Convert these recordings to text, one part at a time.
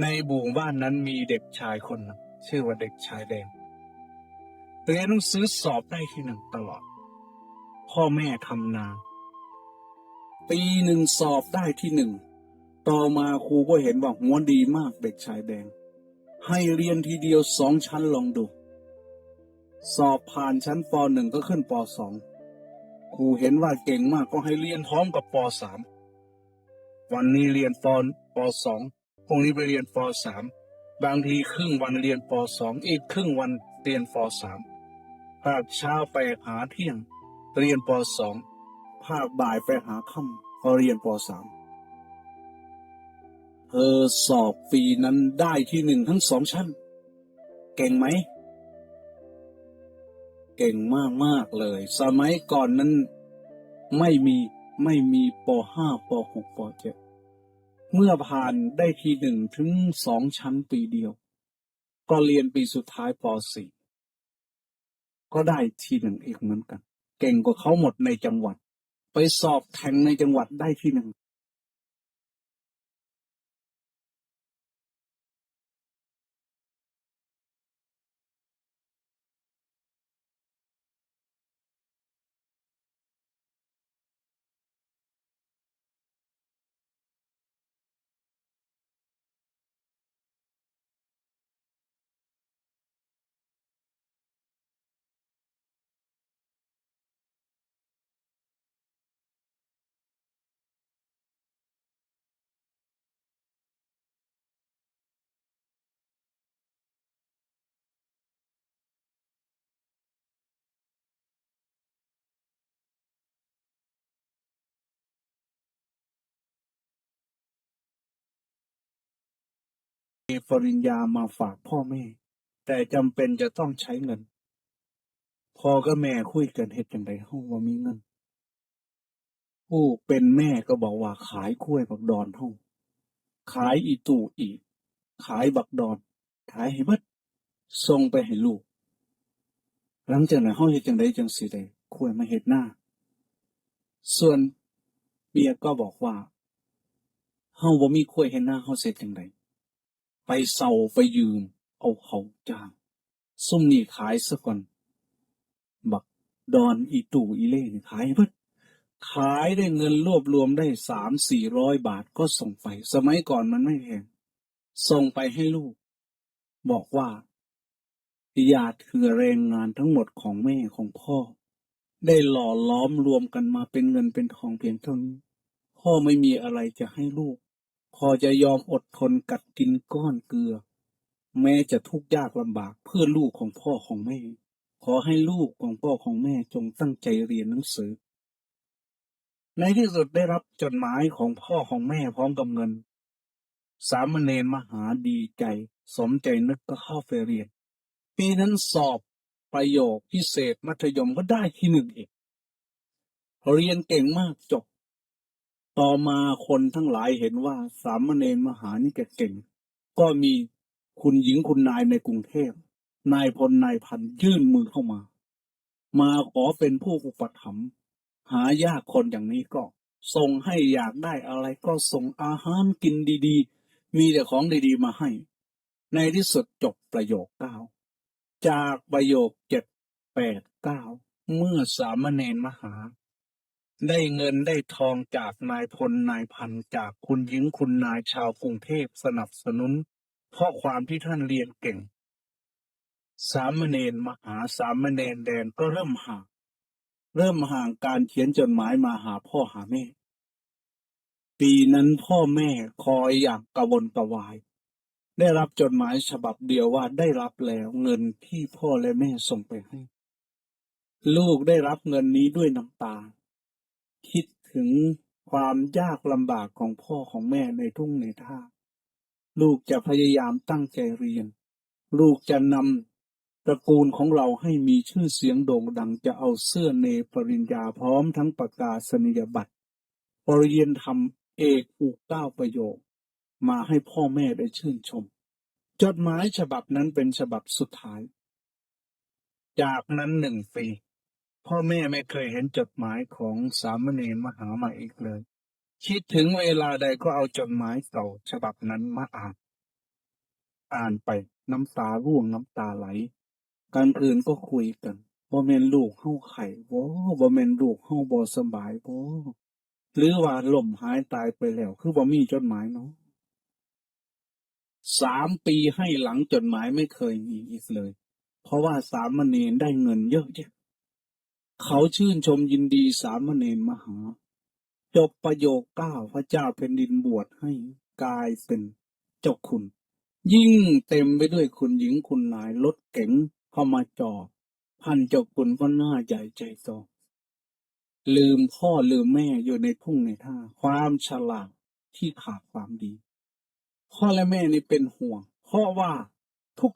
ในหมู่บ้านนั้นมีเด็กชายคนหนึ่งชื่อว่าเด็กชายแดงเรียนหนังสือสอบได้ที่หนึ่งตลอด พ่อแม่ทำนา ปีหนึ่งสอบได้ที่หนึ่ง ต่อมาครูก็เห็นว่าหัวดีมากเด็กชายแดง ให้เรียนทีเดียวสองชั้นลองดู สอบผ่านชั้นปหนึ่งก็ขึ้นปสองครูเห็นว่าเก่งมากก็ให้เรียนพร้อมกับปสามวันนี้เรียนปปสอง พรุ่งนี้ไปเรียนปสามบางทีครึ่งวันเรียนปสองอีกครึ่งวันเรียนปสามภาคเช้าไปหาเที่ยง เรียนปสองภาคบ่ายไปหาค่ำก็เรียนปสามเธอสอบปีนั้นได้ที่หนึ่งทั้งสองชั้น เก่งไหม เก่งมากมากเลย สมัยก่อนนั้นไม่มีไม่มีปห้าปหกปเจ็ด เมื่อผ่านได้ทีหนึ่งถึงสองชั้นปีเดียว ก็เรียนปีสุดท้ายป .4 ก็ได้ทีหนึ่งอีกเหมือนกัน เก่งกว่าเขาหมดในจังหวัด ไปสอบแข่งในจังหวัดได้ที่หนึ่ง มีปริญญามาฝากพ่อแม่ แต่จำเป็นจะต้องใช้เงินพ่อกับแม่คุยกันเฮ็ดจังไดห้องว่ามีเงิน ผู้เป็นแม่ก็บอกว่าขายกล้วยบักดอนห้องขายอีตู่อีก ขายบักดอน ขายให้เบิดส่งไปให้ลูก หลังจากนั้นเฮาเฮ็ดจังไดจังสิได้กล้วยมาเฮ็ดหน้า ส่วนเบียก็บอกว่าเฮาบ่มีกล้วยเฮ็ดหน้าเฮาสิเฮ็ดจังได ไปเซาไปยืม เอาเขาจ้าง ซุ่มนี่ขายซะก่อน บักดอนอีตู่อีเล่นขายเบิดขายได้เงินรวบรวมได้สามสี่ร้อยบาทก็ส่งไป สมัยก่อนมันไม่แพงส่งไปให้ลูก บอกว่าอย่าถือแรงงานทั้งหมดของแม่ของพ่อ ได้หล่อล้อมรวมกันมาเป็นเงินเป็นทองเพียงเท่านี้พ่อไม่มีอะไรจะให้ลูก พอจะยอมอดทนกัดกินก้อนเกลือ แม้จะทุกข์ยากลำบากเพื่อลูกของพ่อของแม่ ขอให้ลูกของพ่อของแม่จงตั้งใจเรียนหนังสือ ในที่สุดได้รับจดหมายของพ่อของแม่พร้อมกับเงิน สามเณรมหาดีใจ สมใจนึกก็เข้าไปเรียน ปีนั้นสอบประโยคพิเศษมัธยมก็ได้ที่หนึ่งอีกเรียนเก่งมากจบ ต่อมาคนทั้งหลายเห็นว่าสามเณรมหานี่แกเก่ง ก็มีคุณหญิงคุณนายในกรุงเทพ นายพลนายพันยื่นมือเข้ามา มาขอเป็นผู้อุปถัมภ์หายากคนอย่างนี้ก็ส่งให้อยากได้อะไรก็ส่งอาหารกินดีๆ มีแต่ของดีๆมาให้ ในที่สุดจบประโยคเก้าจากประโยคเจ็ดแปดเก้าเมื่อสามเณรมหา ได้เงินได้ทองจากนายพลนายพันจากคุณหญิงคุณนายชาวกรุงเทพสนับสนุนเพราะความที่ท่านเรียนเก่ง สามเณรมหาสามเณรแดนก็เริ่มห่าง เริ่มห่างการเขียนจดหมายมาหาพ่อหาแม่ ปีนั้นพ่อแม่คอยอย่างกระวนกระวาย ได้รับจดหมายฉบับเดียวว่าได้รับแล้วเงินที่พ่อและแม่ส่งไปให้ ลูกได้รับเงินนี้ด้วยน้ำตา คิดถึงความยากลำบากของพ่อของแม่ในทุ่งในท่า ลูกจะพยายามตั้งใจเรียน ลูกจะนำตระกูลของเราให้มีชื่อเสียงโด่งดังจะเอาเสื้อเนปริญญาพร้อมทั้งประกาศนียบัตรปริญญาธรรมเอกอุกเก้าประโยค มาให้พ่อแม่ได้ชื่นชม จดหมายฉบับนั้นเป็นฉบับสุดท้าย จากนั้นหนึ่งปี พ่อแม่ไม่เคยเห็นจดหมายของสามเณรมหามาอีกเลย คิดถึงเวลาใดก็เอาจดหมายเก่าฉบับนั้นมาอ่าน อ่านไปน้ำตาร่วงน้ำตาไหลกลางคืนก็คุยกันบ่แม่นลูกเฮาไข้บ่บ่แม่นลูกเฮาบ่สบายบ่หรือว่าล่มหายตายไปแล้ว คือบ่มีจดหมายเนาะสามปีให้หลังจดหมายไม่เคยมีอีกเลย เพราะว่าสามเณรได้เงินเยอะแยะ เขาชื่นชมยินดีสามเณรมหา จบประโยคเก้าพระเจ้าแผ่นดินบวชให้กลายเป็นเจ้าคุณ ยิ่งเต็มไปด้วยคุณหญิงคุณนายรถเก๋งเข้ามาจอดพันเจ้าคุณก็หน้าใหญ่ใจโตลืมพ่อลืมแม่อยู่ในทุ่งในท่า ความฉลาดที่ขาดความดี พ่อและแม่นี่เป็นห่วง เพราะว่า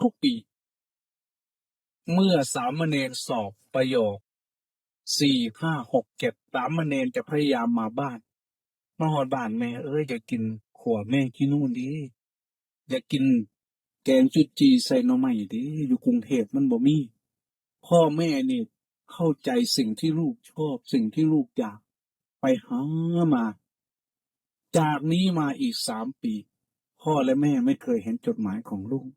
ทุกๆปี เมื่อสามเณรสอบประโยค สี่ห้าหกเจ็ดสามเณรจะพยายามมาบ้าน มาหอดบ้านแม่เอ้ยจะกินขวแม่ที่นู่นดีอยากกินแกงจุดจีใส่หน่อไม้ดิอยู่กรุงเทพมันบ่มีพ่อแม่นี่เข้าใจสิ่งที่ลูกชอบสิ่งที่ลูกอยาก ไปหามา จากนี้มาอีกสามปี พ่อและแม่ไม่เคยเห็นจดหมายของลูก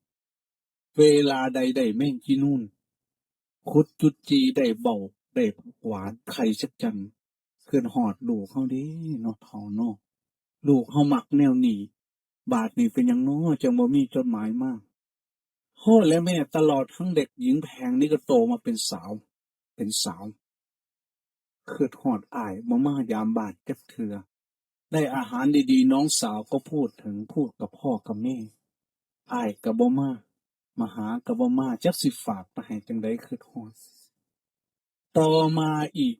เวลาใดได้แม่งที่นู่นคุดจุดจีได้เบา ได้หวานไข่ชักจันเพื่อนหอดลูกเขาดิเนาะเทาเนาะลูกเขาหมักแนวหนีบาทนี่เป็นยังน้อจังบ่มีจดหมายมากพ่อและแม่ตลอดทั้งเด็กหญิงแพงนี่ก็โตมาเป็นสาว เป็นสาวเคือหอดอายมามายามบาดจักเถือ ได้อาหารดีๆ น้องสาวก็พูดถึงพูดกับพ่อกับแม่อายกับบ่มามาหากับบ่มาจักสิฝากไปให้จังไดเคือหอด ต่อมาอีก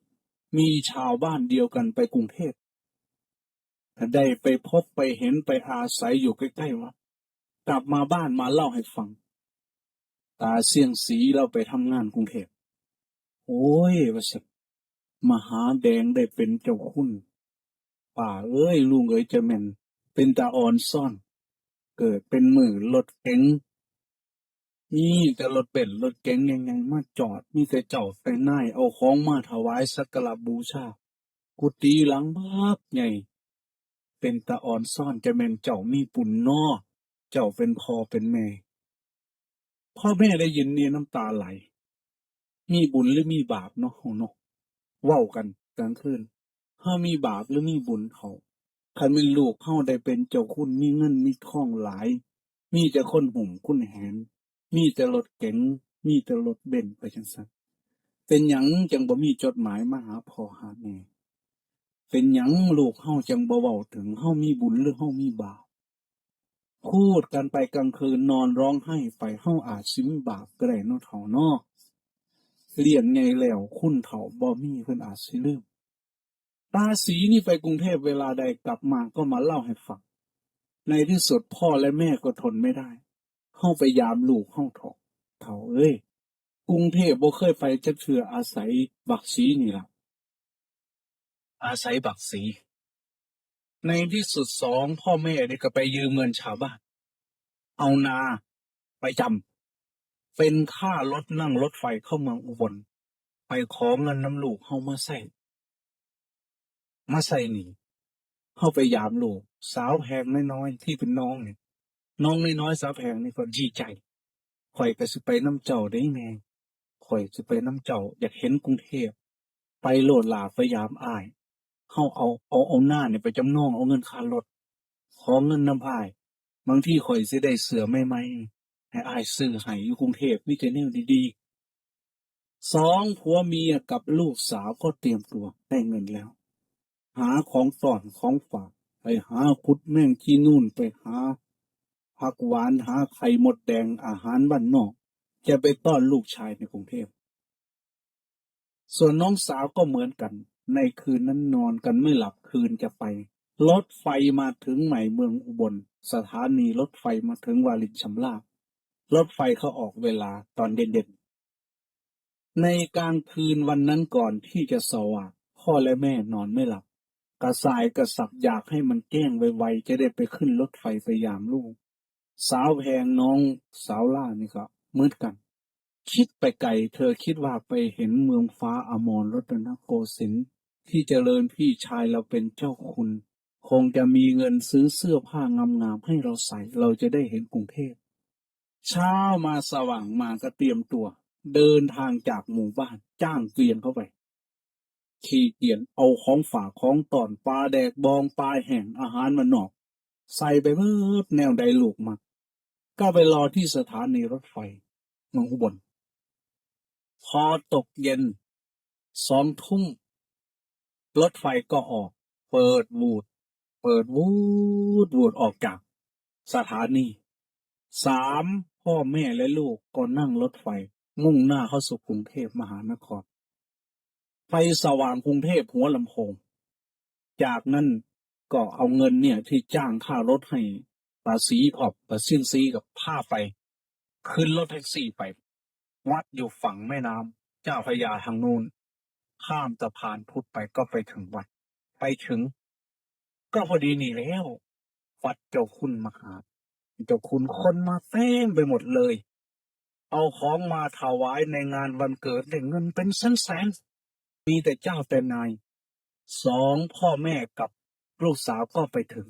มีชาวบ้านเดียวกันไปกรุงเทพได้ไปพบไปเห็นไปอาศัยอยู่ใกล้ๆวัดกลับมาบ้านมาเล่าให้ฟัง ตาเสี่ยงสีเราไปทำงานกรุงเทพโอ้ยว่าสัมหาแดงได้เป็นเจ้าคุณป่าเอ้ยลุงเอ้ยจะแม่นเป็นตาอ่อนซ่อน เกิดเป็นมือรถเก๋ง นี่แต่รถเป็นรถเก๋งยังไงมาจอด มีแต่เจ้าแต่นายเอาของมาถวายสักการะบูชา กุฏิหลังบักใหญ่เป็นตาอ่อนซ่อนจะแม่นเจ้ามีปุ่นนอเจ้าเป็นพ่อเป็นแม่ พ่อแม่ได้ยินเนี่ยน้ำตาไหล มีบุญหรือมีบาปเนาะเนาะเว้ากันกลางคืนถ้ามีบาปหรือมีบุญเขาคันเป็นลูกเข้าได้เป็นเจ้าคุณมีเงินมีทองหลาย มีแต่คนหุ่มคุณแหน มีแต่รถเก๋งมีแต่รถเบนซ์ไปจังสันเป็นหยังจังบ่มีจดหมายมาหาพ่อหาแม่เป็นหยังลูกเฮาจังบ่เว้าถึงเฮามีบุญหรือเฮามีบาปพูดกันไปกลางคืนนอนร้องไห้ไปเฮาอาจสิมีบาปก็ได้นาะเฒ่าเนาะเลี้ยงไงแล้วคุณเฒ่าบ่มีเพิ่นอาจสิลืมตาสีนี่ไปกรุงเทพเวลาใดกลับมาก็มาเล่าให้ฟัง ในที่สุดพ่อและแม่ก็ทนไม่ได้ เข้าไปยามลูกห้องถอกเถาเอ้ยกรุงเทพบ่เคยไปจักเทื่ออาศัยบักสีนี่ล่ะ อาศัยบักสี ในที่สุดสองพ่อแม่นี่ก็ไปยืมเงินชาวบ้าน เอานาไปจำเป็นค่ารถนั่งรถไฟเข้าเมืองอุบล ไปขอเงินน้ำลูกเข้ามาใส่ มาใส่หนีเข้าไปยามลูก สาวแพงน้อยๆที่เป็นน้องเนี่ย น้องน้อยๆสาวแพงนี่ก็ดีใจข่อยก็สิไปน้ำเจ้าได้แน่ข่อยสิไปน้ำเจ้า อยากเห็นกรุงเทพ ไปโลดลาพยายามอ้ายเข้าเอาเอาเอาหน้าเนี่ยไปจำนองเอาเงินค่ารถ ขอเงินน้ำพาย บางที่ข่อยสิได้เสือไม่ไม่ให้อ้ายซื้อให้อยู่กรุงเทพมีแต่แนวดีๆสองผัวเมียกับลูกสาวก็เตรียมตัวได้เงินแล้ว หาของสอนของฝาก ไปหาคุดแม่งที่นู่นไปหา ผักหวานหาไข่หมดแดงอาหารบ้านนอก จะไปต้อนลูกชายในกรุงเทพ ส่วนน้องสาวก็เหมือนกัน ในคืนนั้นนอนกันไม่หลับคืนจะไป รถไฟมาถึงใหม่เมืองอุบล สถานีรถไฟมาถึงวารินชำราบรถไฟเขาออกเวลาตอนเด่นๆ ในกลางคืนวันนั้นก่อนที่จะสว่างพ่อและแม่นอนไม่หลับ กระสายกระสับอยากให้มันแจ้งไวๆจะได้ไปขึ้นรถไฟไปยามลูก สาวแพงน้องสาวล่านี่ก็เหมือนกัน คิดไปไกลเธอคิดว่าไปเห็นเมืองฟ้าอมรรัตนโกสินทร์ที่เจริญพี่ชายเราเป็นเจ้าคุณ คงจะมีเงินซื้อเสื้อผ้างามๆให้เราใส่เราจะได้เห็นกรุงเทพเช้ามาสว่างมาก็เตรียมตัว เดินทางจากหมู่บ้านจ้างเกวียนเข้าไป ขี่เกียนเอาของฝากของตอนปลาแดกบองปลาแห้งอาหารมันนอก ใส่ไปเพิ่มแนวใดลูกมา ก็ไปรอที่สถานีรถไฟเมืองอุบล พอตกเย็นสองทุ่ม รถไฟก็ออก เปิดวูดเปิดวูดวูดออกจาก สถานีสามพ่อแม่และลูกก็นั่งรถไฟ มุ่งหน้าเข้าสู่กรุงเทพมหานคร ไฟสว่างกรุงเทพหัวลำโพง จากนั้นก็เอาเงินเนี่ยที่จ้างค่ารถให้ ภาษีพอบภาษีซีกับผ้าไฟขึ้นรถแท็กซี่ไป วัดอยู่ฝั่งแม่น้ำเจ้าพระยาทางนู้นข้ามสะพานพุทธไปก็ไปถึงวัด ไปถึง ก็พอดีนี่แล้ว วัดเจ้าคุณมหาเจ้าคุณคนมาเต็มไปหมดเลย เอาของมาถวายในงานวันเกิดได้เงินเป็นแสนๆมีแต่เจ้าแต่นายสองพ่อแม่กับลูกสาวก็ไปถึง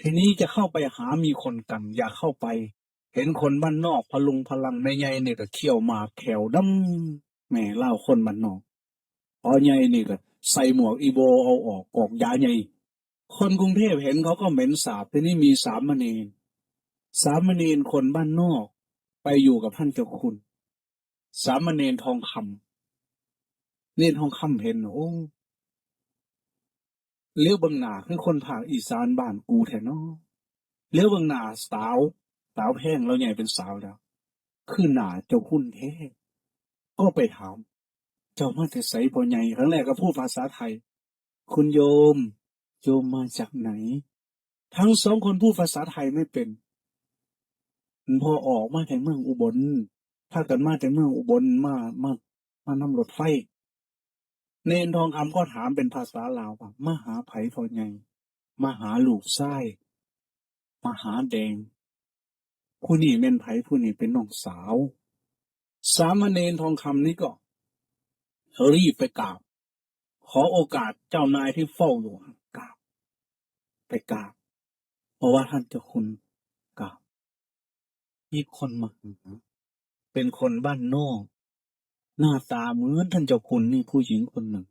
ทีนี้จะเข้าไปหามีคนกัน อย่าเข้าไป เห็นคนบ้านนอกพลุงพลังในใหญ่เนี่ก็เขี่ยวหมากแขวดำแหม่เล่าคนบ้านนอกพอใหญ่นี่ก็ใส่หมวกอีโบเอาออกกอกยาใหญ่คนกรุงเทพเห็นเขาก็เหม็นสาบทีนี้มีสามเณรสามเณรคนบ้านนอก ไปอยู่กับท่านเจ้าคุณ สามเณรทองคำเนรทองคำเห็นโอ้ เลี้ยวบังหนาคือคนภาคอีสานบ้านกูแท้นอเลี้ยวบังหนาสาว สาวแพงแล้วใหญ่เป็นสาวแล้ว คือหนาเจ้าคุณแท้ก็ไปถาม เจ้ามาแต่ไสพ่อใหญ่ครั้งแรกก็พูดภาษาไทย คุณโยม โยมมาจากไหน ทั้งสองคนพูดภาษาไทยไม่เป็นพอออกมาจากเมืองอุบล ถ้ากันมาจากเมืองอุบลมามามานำรถไฟ เนนทองคำก็ถามเป็นภาษาลาวว่ามหาไผพ่อใหญ่มาหาลูกไส้มหาแดง ผู้นี้เป็นไผ่ผู้นี้เป็นน้องสาว สามเณรทองคำนี่ก็รีบไปกราบ ขอโอกาสเจ้านายที่เฝ้าอยู่กราบ ไปกราบ เพราะว่าท่านเจ้าคุณกราบมีคนมาหาเป็นคนบ้านนอก หน้าตาเหมือนท่านเจ้าคุณนี่ผู้หญิงคนหนึ่ง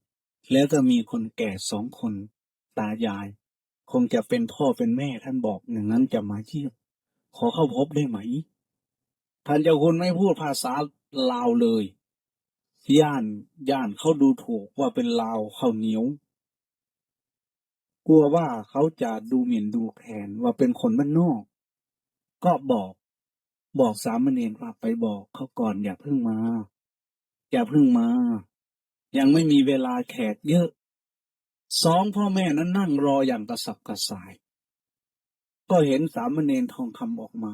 แล้วก็มีคนแก่สองคน ตายาย คงจะเป็นพ่อเป็นแม่ท่านบอกอย่างนั้นจะมาเยี่ยมขอเข้าพบได้ไหม ท่านเจ้าคุณไม่พูดภาษาลาวเลย ย่านย่านเขาดูถูกว่าเป็นลาวข้าวเหนียว กลัวว่าเขาจะดูหมิ่นดูแคลนว่าเป็นคนบ้านนอก ก็บอก บอกสามเณรว่าไปบอกเขาก่อนอย่าเพิ่งมา อย่าเพิ่งมา ยังไม่มีเวลาแขกเยอะ สองพ่อแม่นั้นนั่งรออย่างกระสับกระส่าย ก็เห็นสามเณรทองคำออกมา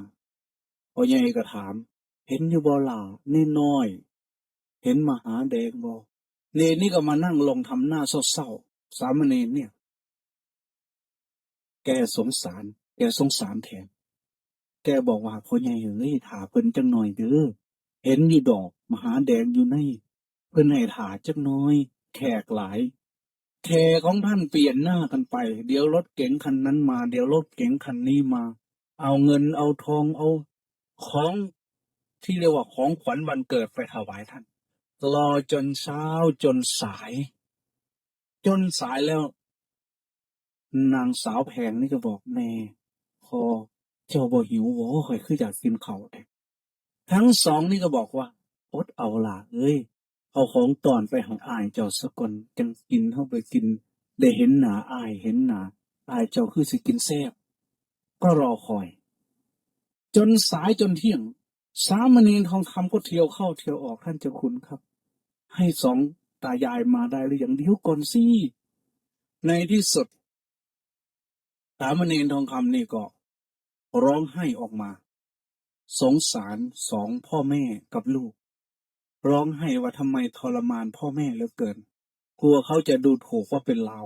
พ่อใหญ่ก็ถาม เห็นอยู่บ่ล่ะเน่น้อย เห็นมหาแดงบ่เนรนี่ก็มานั่งลงทำหน้าเศร้าๆสามเณรเนี่ย แกสงสาร แกสงสารแทน แกบอกว่าพ่อใหญ่เอ้ยถาเพิ่นจังหน่อยเด้อเห็นอยู่ดอก มหาแดงอยู่ใน เพิ่นให้ถาจักหน้อย แขกหลาย แขกของท่านเปลี่ยนหน้ากันไป เดี๋ยวรถเก๋งคันนั้นมา เดี๋ยวรถเก๋งคันนี้มา เอาเงินเอาทองเอาของที่เรียกว่าของขวัญวันเกิดไปถวายท่าน รอจนเช้าจนสาย จนสายแล้ว นางสาวแพงนี่ก็บอกแม่พอเจ้าบ่หิวบ่ค่อยคืออยากกินเขาทั้งสองนี่ก็บอกว่า อดเอาล่ะเอ้ยเอาของตอนไปให้อายเจ้าสกอนจังกินเข้าไปกิน ได้เห็นหนาอายเห็นหนาอายเจ้าคือสิกินแซ่บก็รอคอย จนสายจนเที่ยง สามเณรทองคำก็เที่ยวเข้าเที่ยวออกท่านเจ้าคุณครับ ให้สองตายายมาได้หรือยังเดียวก่อนสิในที่สุด สามเณรทองคำนี่ก็ ร้องไห้ออกมา สงสารสองพ่อแม่กับลูก ร้องไห้ว่าทำไมทรมานพ่อแม่เหลือเกิน กลัวเขาจะดูถูกว่าเป็นเลาว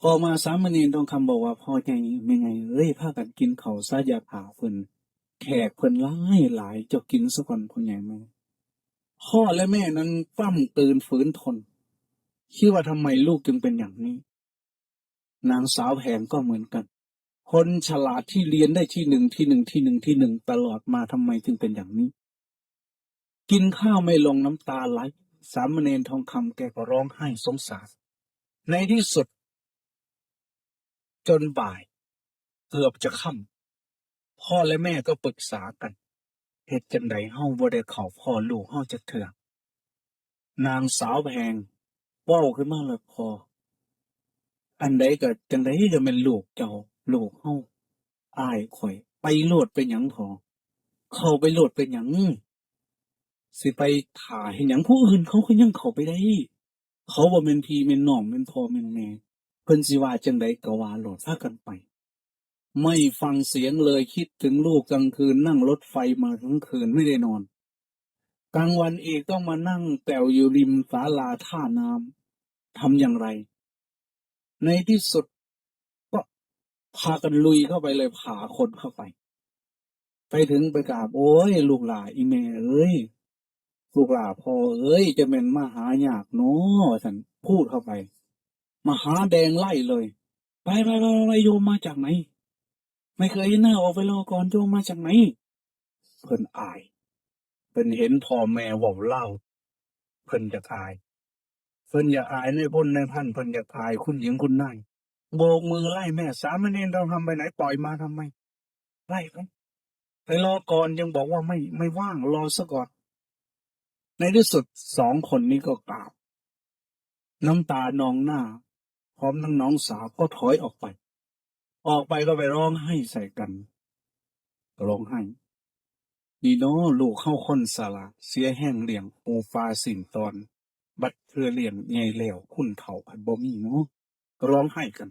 พอมาสามเณรทองคำบอกว่าพ่อไงไม่ไงเอ้ยพากันกินเขาซะยาผาเพิ่นแขกเพิ่นหลายหลายจะกินสักคนพ่อใหญ่ไหมพ่อและแม่นั้นปั้มตื่นฝืนทนคิดว่าทำไมลูกจึงเป็นอย่างนี้ นางสาวแพงก็เหมือนกัน คนฉลาดที่เรียนได้ที่หนึ่งที่หนึ่งที่หนึ่งที่หนึ่งตลอดมาทำไมถึงเป็นอย่างนี้ กินข้าวไม่ลงน้ำตาไหล สามเณรทองคำแกก็ร้องไห้สงสาร ในที่สุด จนบ่าย เกือบจะค่ำพ่อและแม่ก็ปรึกษากันเหตุจังใดเฮาบ่ได้เข้าพ่อลูกเฮาจะเถื่อนางสาวแพงเว้าขึ้นมาเลยพอ อันใดก็จังใดก็เป็นลูกเจ้าลูกเฮาอายข่อย ไปโลดเป็นหยังพอ เข้าไปโลดเป็นหยัง สิไปถ่ายหยังผู้อื่นเขาก็ยังเขาไปได้ เขาบ่แม่นพี่แม่นน้องแม่นพ่อแม่นแม่เพิ่นสิว่าจังใดก็ว่าโลดพากันไป ไม่ฟังเสียงเลยคิดถึงลูกกลางคืนนั่งรถไฟมาทั้งคืนไม่ได้นอน กลางวันเอกต้องมานั่งแปวอยู่ริมศาลาท่าน้ำทำอย่างไร ในที่สุดก็พากันลุยเข้าไปเลยพาคนเข้าไป ไปถึงไปกราบโอ้ย ลูกหลาอีแม่เอ้ย ลูกหลาพ่อเอ้ย จะเป็นมาหายากเนาะฉันพูดเข้าไป มาหาแดงไล่เลย ไปไปไปไปโยมมาจากไหน ไม่เคยหน้าออกไปรอก่อนโยมมาจากไหน เพิ่นอาย เพิ่นเห็นพ่อแม่ว่าเล่า เพิ่นจะอาย เพิ่นอย่าอายในพ้นในพันเพิ่นอย่าอายคุณหญิงคุณนายโบกมือไล่แม่ สามเณรเราทำไปไหนปล่อยมาทำไมไล่ไปไปรอก่อนยังบอกว่าไม่ไม่ว่างรอซะก่อน ในที่สุดสองคนนี้ก็กราบ น้ำตานองหน้า พร้อมทั้งน้องสาวก็ถอยออกไป ออกไปก็ไปร้องไห้ใส่กันร้องไห้ดีเนาะลูกเข้าคนสาระเสียแห้งเหลี้ยงโอฟาสิ่งตอน บัดเพื่อเลี้ยงไงแล้วคุณเถ่าพันบ่มีเนาะก็ร้องไห้กัน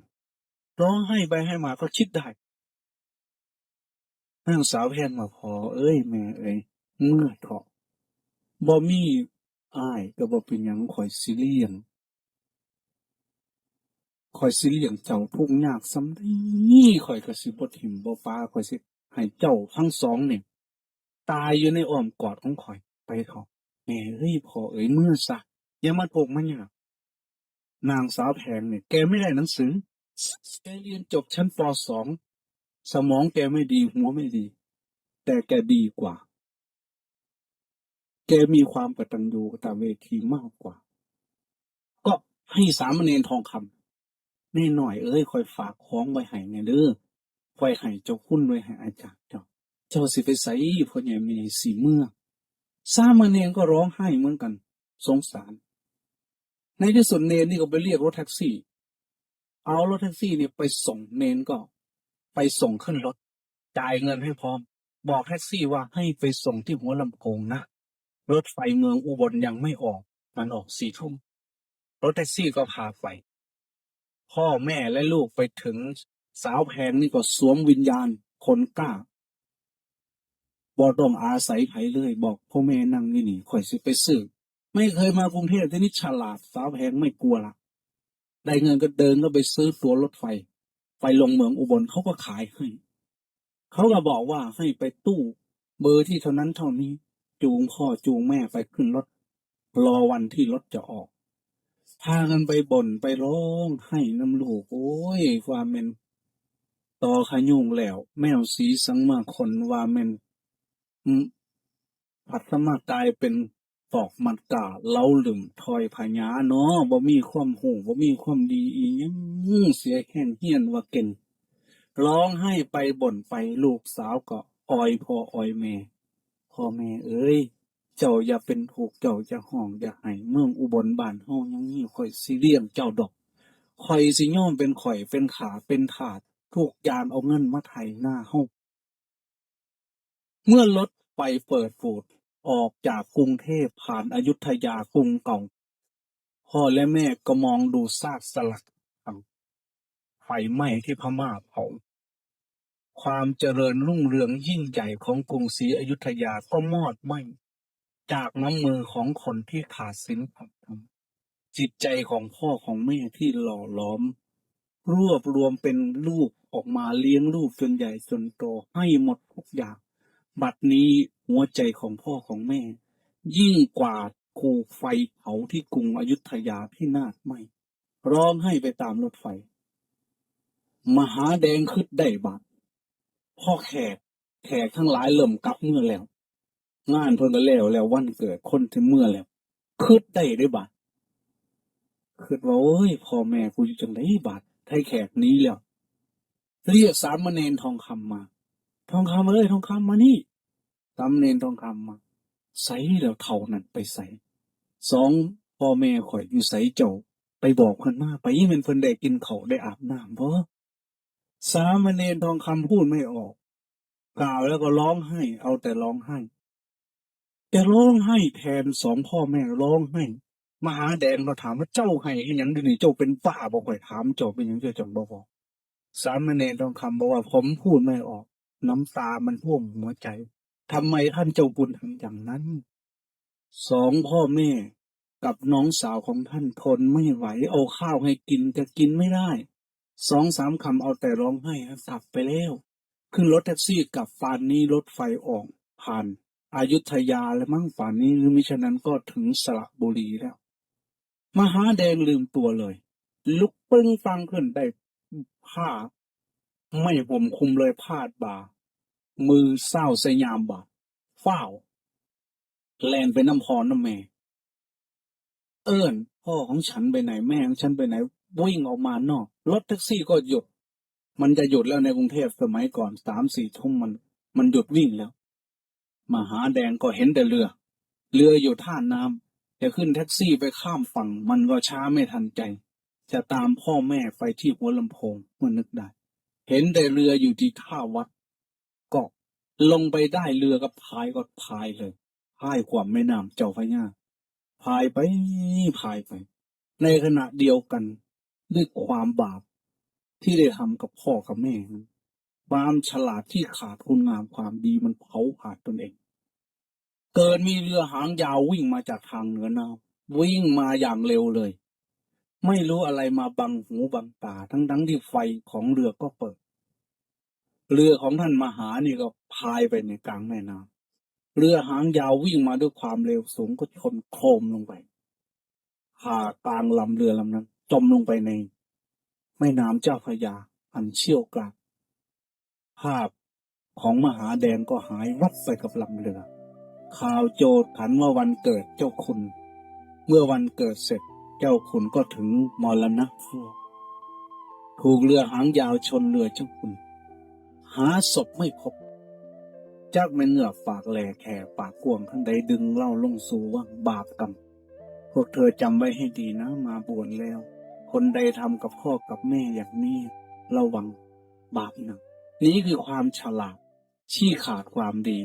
ร้องไห้ไปให้มาก็คิดได้นางสาวแพนมาพอ เอ้ยแม่เอ้ยเมื่อเถาะ บ่มีอ้ายก็บ่เป็นหยังข่อยสิเลี้ยงข่อยสิเลี้ยงเจ้าทุกยากสำนี้ข่อยก็สิบ่ถิ่มบ่ปาข่อยสิให้เจ้าทั้งสองเนี่ยตายอยู่ในอ้อมกอดของข่อยไปเถอะแม่เอ้ยพ่อเอ้ยเมื่อซะอย่ามาโกมันยากนางสาวแพงเนี่ยแกไม่ได้หนังสือแกเรียนจบชั้นปสองสมองแกไม่ดีหัวไม่ดี แต่แกดีกว่า แกมีความกตัญญูกตเวทีมากกว่า ก็ให้สามเณรทองคำนี่หน่อยเอ้ยคอยฝากของไว้ให้เนี่ยเด้อคอยให้เจ้าคุณไว้ให้อาจารย์เจ้า เจ้าสิไปใส่พ่อใหญ่มีสีเมื่อสามเณรก็ร้องไห้เหมือนกัน สงสาร ในที่สุดเนรนี่ก็ไปเรียกรถแท็กซี่ เอารถแท็กซี่เนี่ยไปส่งเนนก็ ไปส่งขึ้นรถ จ่ายเงินให้พร้อม บอกแท็กซี่ว่าให้ไปส่งที่หัวลำโพงนะ รถไฟเมืองอุบลยังไม่ออก มันออกสี่ทุ่ม รถแท็กซี่ก็พาไป พ่อแม่และลูกไปถึงสาวแพงนี่ก็สวมวิญญาณคนกล้าบ่ต้องอาศัยไผเลย บอกพ่อแม่นั่งนี่นี่ข่อยสิไปซื้อไม่เคยมากรุงเทพที่นี่ฉลาดสาวแพงไม่กลัวละได้เงินก็เดินก็ไปซื้อตั๋วรถไฟ ไปลงเมืองอุบลเขาก็ขายให้เขาก็บอกว่าให้ไปตู้ เบอร์ที่เท่านั้นเท่านี้ จูงพ่อจูงแม่ไปขึ้นรถ รอวันที่รถจะออก พากันไปบ่นไปร้องให้น้ำลูก โอ้ยว่าแมนต่อขยุงแล้ว แมวสีสังมาคนว่าแมนอืมพัฒมากายเป็นตอกมัดกาเล้าหลึมทอยพญาเนาะบ่มีความหูบ่มีความดีอีหยังเสียแค่นเฮียนว่าเก่งร้องให้ไปบ่นไปลูกสาวก็อ้อยพ่ออ้อยแม่ พ่อแม่เอ้ย เจ้าอย่าเป็นถูกข์เจ้าจะห้องอย่าให้เมืองอุบลบ้านห้องยังนี้ข่อยสิเลี้ยงเจ้าดอกข่อยสิย่อมเป็นข่อยเป็นขาเป็นถาดทุกยางเอาเงินมาไถหน้าห้องเมื่อรถไปเปิดฟูดออกจากกรุงเทพผ่านอายุธยากรุงเก่าพ่อและแม่ก็มองดูซากสลักไฟไหม้ที่พม่าเผา ความเจริญรุ่งเรืองยิ่งใหญ่ของกรุงศรีอยุธยาก็มอดไหม้จากน้ำมือของคนที่ขาดศีลขาดธรรมจิตใจของพ่อของแม่ที่หล่อหล้อม รวบรวมเป็นลูกออกมาเลี้ยงลูกจนใหญ่จนโตให้หมดทุกอย่าง บัดนี้หัวใจของพ่อของแม่ ยิ่งกว่าคูไฟเผาที่กรุงอยุธยาพินาศไหมร้องให้ไปตามรถไฟ มหาแดงคึดได้บาด พ่อแขกแขกทั้งหลายเริ่มกลับเมื่อแล้ว งานเพิ่นก็แล้วแล้ววันเกิดคนที่เมื่อแล้วคึดได้ได้บาดคึดว่าโอ้ยพ่อแม่กูอยู่จังไดบาดไทยแขกนี้แล้วเรียกสามเณรทองคำมา ทองคำเอ้ยทองคำมานี่สามเณรทองคำมาใส่แล้วเท่านั้นไปใส่สองพ่อแม่ข่อยอยู่ใส่เจ้าไปบอกเพิ่นมาไปยิ่งเป็นเพิ่นได้กินเขาวได้อาบน้ำเพราะ สามเณรทองคำพูดไม่ออก กล่าวแล้วก็ร้องไห้ เอาแต่ร้องไห้แกร้องไห้แทนสองพ่อแม่ร้องไห้มหาแดงก็ถามว่าเจ้าให้ยังเดี๋ยวนี้เจ้าเป็นบ้าบอกข่อยถามเจ้าเป็นยังเจ้าจังบ่บอกสามเณรทองคำบอกว่าผมพูดไม่ออก น้ำตามันท่วมหัวใจทำไมท่านเจ้าบุญทำอย่างนั้น สองพ่อแม่กับน้องสาวของท่านทนไม่ไหวเอาข้าวให้กินจะกินไม่ได้ สองสามคำเอาแต่ร้องไห้สับไปแล้ว ขึ้นรถแท็กซี่กับฟานนี้รถไฟออกผ่านอายุทยาและมั่งฝานนี้หรือมิฉะนั้นก็ถึงสระบุรีแล้ว มหาแดงลืมตัวเลย ลุกปึ้งฟังขึ้นได้ผ้า ไม่ผมคุมเลยพาดบ่า มือเศร้าสยามบาดฝ้าวแลนไปน้ำพรน้ำแม่ เอิญพ่อของฉันไปไหนแม่ของฉันไปไหน วิ่งออกมานอก รถแท็กซี่ก็หยุด มันจะหยุดแล้วในกรุงเทพสมัยก่อนสามสี่ทุ่มมัน มันหยุดวิ่งแล้ว มหาแดงก็เห็นแต่เรือ เรืออยู่ท่าน้ำจะขึ้นแท็กซี่ไปข้ามฝั่ง มันก็ช้าไม่ทันใจ จะตามพ่อแม่ไปที่หัวลำโพงเมื่อนึกได้ เห็นแต่เรืออยู่ที่ท่าวัด ก็ลงไปได้เรือก็พายก็พายเลยพายขวามแม่น้ำเจ้าพระยาพายไปพายไป ในขณะเดียวกัน ด้วยความบาปที่ได้ทำกับพ่อกับแม่ความฉลาดที่ขาดคุณงามความดีมันเผาผลาญตนเอง เกิดมีเรือหางยาววิ่งมาจากทางเหนือน้ำวิ่งมาอย่างเร็วเลย ไม่รู้อะไรมาบังหูบังตาทั้งทั้งที่ไฟของเรือก็เปิด เรือของท่านมหานี่ก็พายไปในกลางแม่น้ำเรือหางยาววิ่งมาด้วยความเร็วสูงก็ชนโครมลงไปผ่ากลางลำเรือลำนั้น จมลงไปใน แม่น้ำเจ้าพระยา อันเชี่ยวกรากภาพของมหาแดงก็หายวับไปกับลำเรือ ข่าวโจดขันว่าวันเกิดเจ้าคุณ เมื่อวันเกิดเสร็จเจ้าคุณก็ถึงมรณะพวกถูกเรือหางยาวชนเรือเจ้าคุณ หาศพไม่พบจากแม่เหงือกฝากแหลแข่ปากกวงข้างใดดึงเล่าลงสู่ว่างบาปกรรม พวกเธอจำไว้ให้ดีนะมาบวชแล้ว คนใดทำกับพ่อกับแม่อย่างนี้ระวังบาปหนัก นี้คือความฉลาด ชี้ขาดความดี